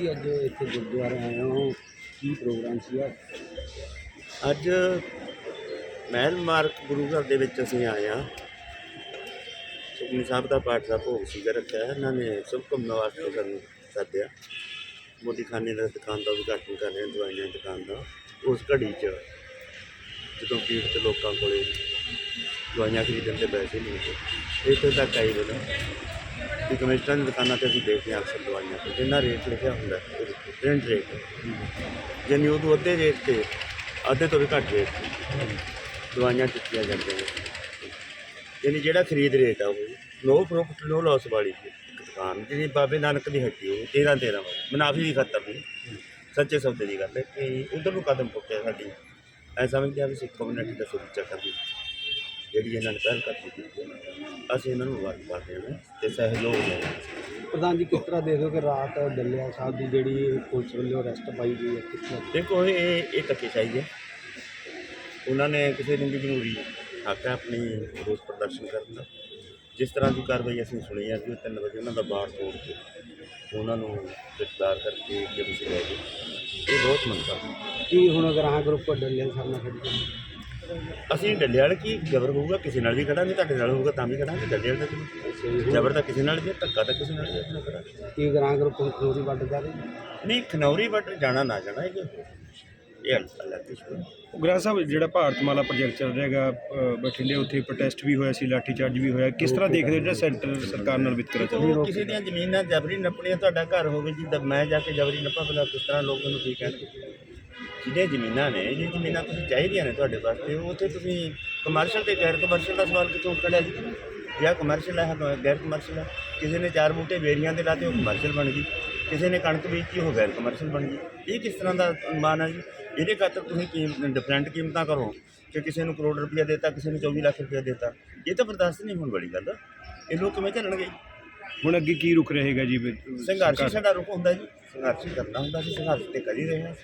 ਜੀ, ਅੱਜ ਇੱਥੇ ਗੁਰਦੁਆਰੇ ਆਏ ਹੋ। ਕੀ ਪ੍ਰੋਗਰਾਮ ਸੀਗਾ? ਅੱਜ ਮਹਿਲ ਮਾਰਕ ਗੁਰੂ ਘਰ ਦੇ ਵਿੱਚ ਅਸੀਂ ਆਏ ਹਾਂ। ਸੁਖਮਨੀ ਸਾਹਿਬ ਦਾ ਪਾਠ ਦਾ ਭੋਗ ਸੀਗਾ, ਰੱਖਿਆ ਹੈ। ਇਹਨਾਂ ਨੇ ਸਭ ਘੁੰਮਣ ਵਾਸਤੇ ਸਾਨੂੰ ਸੱਦਿਆ। ਮੋਦੀ ਖਾਨੇ ਦਾ ਦੁਕਾਨ ਦਾ ਉਦਘਾਟਨ ਕਰ ਰਹੇ ਦਵਾਈਆਂ ਦੀ ਦੁਕਾਨ ਦਾ। ਉਸ ਘੜੀ 'ਚ ਜਦੋਂ ਪੀੜਤ ਲੋਕਾਂ ਕੋਲੇ ਦਵਾਈਆਂ ਖਰੀਦਣ ਦੇ ਪੈਸੇ ਨਹੀਂ ਹੁੰਦੇ ਇੱਥੇ ਤੱਕ ਆਈ ਬਣਾ ਕਿ ਕਮਿਸ਼ਨਾਂ ਦੀ ਦੁਕਾਨਾਂ ਤੇ ਅਸੀਂ ਦੇਖਦੇ ਹਾਂ ਅਕਸਰ ਦਵਾਈਆਂ ਤੇ, ਜਿੰਨਾ ਰੇਟ ਲਿਖਿਆ ਹੁੰਦਾ ਪ੍ਰਿੰਟ ਰੇਟ ਯਾਨੀ ਉਦੋਂ ਅੱਧੇ ਰੇਟ ਤੇ, ਅੱਧੇ ਤੋਂ ਵੀ ਘੱਟ ਰੇਟ ਤੇ ਦਵਾਈਆਂ ਦਿੱਤੀਆਂ ਜਾਂਦੀਆਂ ਨੇ। ਯਾਨੀ ਜਿਹੜਾ ਖਰੀਦ ਰੇਟ ਆ ਉਹ, ਨੋ ਪ੍ਰੋਫਿਟ ਨੋ ਲਾਸ ਵਾਲੀ ਇੱਕ ਦੁਕਾਨ, ਜਿਹੜੀ ਬਾਬੇ ਨਾਨਕ ਦੀ ਹੱਟੀ ਉਹ 13 13 ਮੁਨਾਫੀ ਦੀ ਖਾਤਰ ਨਹੀਂ। ਸੱਚੇ ਸੌਦੇ ਦੀ ਗੱਲ ਹੈ ਕਿ ਉਧਰ ਨੂੰ ਕਦਮ ਪੁੱਟਿਆ ਸਾਡੀ। ਐ ਸਮਝਦੇ ਆ ਵੀ ਸਿੱਖ ਕਮਿਊਨਿਟੀ ਦਾ ਸੁਰੱਖਿਆ ਕਰਦੀ। ਜਿਹੜੀ ਇਹਨਾਂ ਨੇ ਪਹਿਲ ਕਰ ਦਿੱਤੀ ਅਸੀਂ ਇਹਨਾਂ ਨੂੰ ਮੁਬਾਰਕ ਕਰਦੇ ਹਾਂ ਤੇ ਸਹਿਯੋਗ ਦੇ ਪ੍ਰਧਾਨ ਜੀ ਕਿਸ ਤਰ੍ਹਾਂ ਦੇਖਦੇ ਹੋ ਕਿ ਰਾਤ ਡੱਲਿਆ ਸਾਹਿਬ ਦੀ ਜਿਹੜੀ ਪੁਲਿਸ ਵੱਲੋਂ ਅਰੈਸਟ ਪਾਈ ਗਈ ਹੈ ਕਿਸ ਤਰ੍ਹਾਂ? ਦੇਖੋ ਇਹ ਇਹ ਧੱਕੇਸ਼ਾਹੀ ਹੈ। ਉਹਨਾਂ ਨੇ ਕਿਸੇ ਨੂੰ ਵੀ ਜ਼ਰੂਰੀ ਹੱਕ ਹੈ ਆਪਣੀ ਰੋਸ ਪ੍ਰਦਰਸ਼ਨ ਕਰਨ ਦਾ। ਜਿਸ ਤਰ੍ਹਾਂ ਦੀ ਕਾਰਵਾਈ ਅਸੀਂ ਸੁਣੀ ਹੈ ਕਿ ਉਹ ਤਿੰਨ ਵਜੇ ਉਹਨਾਂ ਦਾ ਬਾਰ ਤੋੜ ਕੇ ਉਹਨਾਂ ਨੂੰ ਗ੍ਰਿਫਤਾਰ ਕਰਕੇ ਜੇ ਤੁਸੀਂ ਲੈ ਗਏ। ਇਹ ਬਹੁਤ ਮੰਦਾ ਕੀ ਹੁਣ ਅਗਰ ਆਹ ਗਰੁੱਪ ਡੱਲਿਆ ਸਾਹਿਬ ਨਾਲ ਖੜੀ ਅਸੀਂ ਡੱਲੇ ਵਾਲੇ ਕੀ ਜ਼ਬਰ ਹੋਊਗਾ ਕਿਸੇ ਨਾਲ ਵੀ ਖੜਾਂਗੇ ਤੁਹਾਡੇ ਨਾਲ ਹੋਊਗਾ ਤਾਂ ਵੀ ਖੜਾਂਗੇ ਡੱਲੇ ਵਾਲੇ ਤਾਂ ਜ਼ਬਰ ਤਾਂ ਕਿਸੇ ਨਾਲ ਵੀ ਹੈ, ਧੱਕਾ ਤਾਂ ਕਿਸੇ ਨਾਲ ਵੀ ਆਪਣਾ ਕਰਾਂਗੇ ਕੀ ਆਹ ਗਰੁੱਪ ਖਨੌਰੀ ਵੱਢ ਜਾ ਰਹੀ ਹੈ ਨਹੀਂ ਖਨੌਰੀ ਵੱਟ ਜਾਣਾ ਨਾ ਜਾਣਾ ਇਹ ਇਹ ਅਲੱਗ ਕਿਸ਼ਮ ਉਗਰਾ ਸਾਹਿਬ ਜਿਹੜਾ ਭਾਰਤਮਾਲਾ ਪ੍ਰੋਜੈਕਟ ਚੱਲ ਰਿਹਾ ਹੈਗਾ ਅ, ਬਠਿੰਡੇ ਉੱਥੇ ਪ੍ਰੋਟੈਸਟ ਵੀ ਹੋਇਆ ਸੀ ਲਾਠੀ ਚਾਰਜ ਵੀ ਹੋਇਆ। ਕਿਸ ਤਰ੍ਹਾਂ ਦੇਖਦੇ ਹੋ ਜਿਹੜਾ ਸੈਂਟਰ ਸਰਕਾਰ ਨਾਲ ਵਿਤਕਰਾ ਚੱਲ ਰਿਹਾ? ਉਹ ਕਿਸੇ ਦੀਆਂ ਜ਼ਮੀਨਾਂ ਜਬਰੀ ਨੱਪਣੀਆਂ ਤੁਹਾਡਾ ਘਰ ਹੋਵੇ ਜੀ ਤਾਂ ਮੈਂ ਜਾ ਕੇ ਜਬਰੀ ਨੱਪਾ ਭਲਾ ਕਿਸ ਤਰ੍ਹਾਂ ਲੋਕ ਮੈਨੂੰ ਕੀ ਕਹਿਣਗੇ? ਜਿਹਦੇ ਜ਼ਮੀਨਾਂ ਨੇ ਜੇ ਜ਼ਮੀਨਾਂ ਤੁਸੀਂ ਚਾਹੀਦੀਆਂ ਨੇ ਤੁਹਾਡੇ ਵਾਸਤੇ ਉਹ ਉੱਥੇ ਤੁਸੀਂ ਕਮਰਸ਼ੀਅਲ ਤੇ ਗੈਰ ਕਮਰਸ਼ੀਅਲ ਦਾ ਸਵਾਲ ਕਿੱਥੋਂ ਕੱਢਿਆ ਜੀ? ਜਾਂ ਕਮਰਸ਼ੀਅਲ ਹੈ ਜਾਂ ਗੈਰ ਕਮਰਸ਼ੀਅਲ ਹੈ। ਕਿਸੇ ਨੇ ਚਾਰ ਬੂਟੇ ਬੇਰੀਆਂ ਦੇ ਲਾਤੇ ਉਹ ਕਮਰਸ਼ੀਅਲ ਬਣ ਗਈ। ਕਿਸੇ ਨੇ ਕਣਕ ਵੇਚੀ ਉਹ ਗੈਰ ਕਮਰਸ਼ੀਅਲ ਬਣ ਗਈ। ਇਹ ਕਿਸ ਤਰ੍ਹਾਂ ਦਾ ਅਨੁਮਾਨ ਹੈ ਜੀ? ਇਹਦੇ ਖਾਤਰ ਤੁਸੀਂ ਕੀਮ ਡਿਫਰੈਂਟ ਕੀਮਤਾਂ ਕਰੋ। ਕਿ ਕਿਸੇ ਨੂੰ ਕਰੋੜ ਰੁਪਇਆ ਦੇਤਾ ਕਿਸੇ ਨੂੰ 24 ਲੱਖ ਰੁਪਇਆ ਦੇਤਾ ਇਹ ਤਾਂ ਬਰਦਾਸ਼ਤ ਨਹੀਂ ਹੋਣ ਵਾਲੀ ਗੱਲ। ਇਹ ਲੋਕ ਕਿਵੇਂ ਚੱਲਣਗੇ? ਹੁਣ ਅੱਗੇ ਕੀ ਰੁਕ ਰਹੇਗਾ ਜੀ? ਸੰਘਰਸ਼ ਸਾਡਾ ਰੁਖ ਹੁੰਦਾ ਜੀ। ਸੰਘਰਸ਼ ਕਰਨਾ ਹੁੰਦਾ ਸੀ ਸੰਘਰਸ਼ ਤੇ ਕਰ ਰਹੇ ਹਾਂ।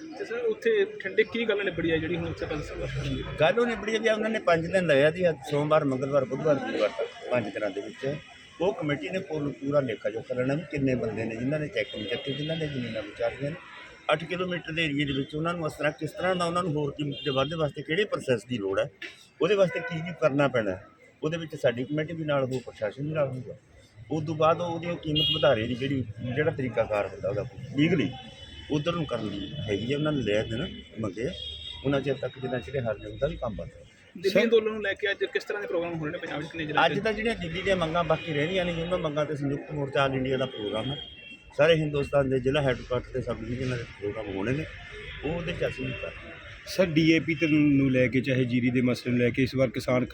ਤੇ ਸਰ ਉੱਥੇ ਠੰਡੇ ਕੀ ਗੱਲ ਨਿਬੜੀ ਆ ਜਿਹੜੀ ਹੁਣ ਉੱਥੇ ਕੱਲ ਸੰਘਰਸ਼ ਹੋਣਗੇ ਗੱਲ ਉਹ ਨਿਬੜੀ ਵੀ ਉਹਨਾਂ ਨੇ 5 ਦਿਨ ਲਿਆ ਜੀ, ਅੱਜ ਸੋਮਵਾਰ, ਮੰਗਲਵਾਰ, ਬੁੱਧਵਾਰ ਵੀਰਵਾਰ ਤੱਕ ਪੰਜ ਦਿਨਾਂ ਦੇ ਵਿੱਚ। ਉਹ ਕਮੇਟੀ ਨੇ ਪੂਰ- ਪੂਰਾ ਲੇਖਾ ਜੋਖਾ ਲੈਣਾ ਵੀ ਕਿੰਨੇ ਬੰਦੇ ਨੇ ਜਿਨ੍ਹਾਂ ਨੇ ਚੈੱਕ ਨਹੀਂ ਕੀਤੇ ਜਿਨ੍ਹਾਂ ਨੇ ਜ਼ਮੀਨਾਂ ਵਿਚਾਰੀਆਂ ਨੇ। 8 ਕਿਲੋਮੀਟਰ ਦੇ ਏਰੀਏ ਦੇ ਵਿੱਚ ਉਹਨਾਂ ਨੂੰ ਇਸ ਤਰ੍ਹਾਂ, ਕਿਸ ਤਰ੍ਹਾਂ ਦਾ ਉਹਨਾਂ ਨੂੰ ਹੋਰ ਕੀਮਤ ਦੇ ਵਾਧੇ ਵਾਸਤੇ ਕਿਹੜੇ ਪ੍ਰੋਸੈਸ ਦੀ ਲੋੜ ਹੈ, ਉਹਦੇ ਵਾਸਤੇ ਕੀ ਕੀ ਕਰਨਾ ਪੈਣਾ ਹੈ। ਉਹਦੇ ਵਿੱਚ ਸਾਡੀ ਕਮੇਟੀ ਵੀ ਨਾਲ ਹੋਊ ਪ੍ਰਸ਼ਾਸਨ ਵੀ ਨਾਲ ਹੋਊਗਾ ਉਸ ਤੋਂ ਬਾਅਦ ਉਹਦੀ ਕੀਮਤ ਵਧਾਰੇ ਦੀ ਜਿਹੜੀ, ਜਿਹੜਾ ਤਰੀਕਾਕਾਰ ਹੁੰਦਾ ਉਹਦਾ ਲੀਗਲੀ ਉਧਰ ਨੂੰ ਕਰਨ ਦੀ ਹੈਗੀ ਹੈ ਉਹਨਾਂ ਨੇ ਲਿਆ ਦੇਣਾ ਮੰਗੇ ਆ। ਉਹਨਾਂ ਚਿਰ ਤੱਕ ਜਿੰਨਾ ਚਿਰ ਹਰ ਜਾਂਦਾ ਵੀ ਕੰਮ ਬੰਦ ਦਿੱਲੀ ਅੰਦੋਲਨ ਨੂੰ ਲੈ ਕੇ ਅੱਜ ਕਿਸ ਤਰ੍ਹਾਂ ਦੇ ਪ੍ਰੋਗਰਾਮ ਹੋਣੇ ਨੇ ਪੰਜਾਬ ਵਿੱਚ ਕਿੰਨੇ ਜ਼ਿਲ੍ਹਿਆਂ ਅੱਜ ਤਾਂ ਜਿਹੜੀਆਂ ਦਿੱਲੀ ਦੀਆਂ ਮੰਗਾਂ ਬਾਕੀ ਰਹਿੰਦੀਆਂ ਨੇ ਉਹਨਾਂ ਮੰਗਾਂ ਤੇ ਸੰਯੁਕਤ ਮੋਰਚਾ ਆਲ ਇੰਡੀਆ ਦਾ ਪ੍ਰੋਗਰਾਮ ਹੈ ਸਾਰੇ ਹਿੰਦੁਸਤਾਨ ਦੇ ਜ਼ਿਲ੍ਹਾ ਹੈੱਡਕੁਆਟਰ ਤੇ ਸਬ ਡਿਵੀਜ਼ਨਾਂ ਦੇ ਪ੍ਰੋਗਰਾਮ ਹੋਣੇ ਨੇ ਉਹ ਉਹਦੇ ਚ ਅਸੀਂ ਕਰ ਰਹੇ ਹਾਂ। ਸਰ ਡੀਏਪੀ ਤੇ ਨੂੰ ਲੈ ਕੇ ਚਾਹੇ ਜੀਰੀ ਦੇ ਮਸਲੇ ਨੂੰ ਲੈ ਕੇ ਇਸ ਵਾਰ ਕਿਸਾਨ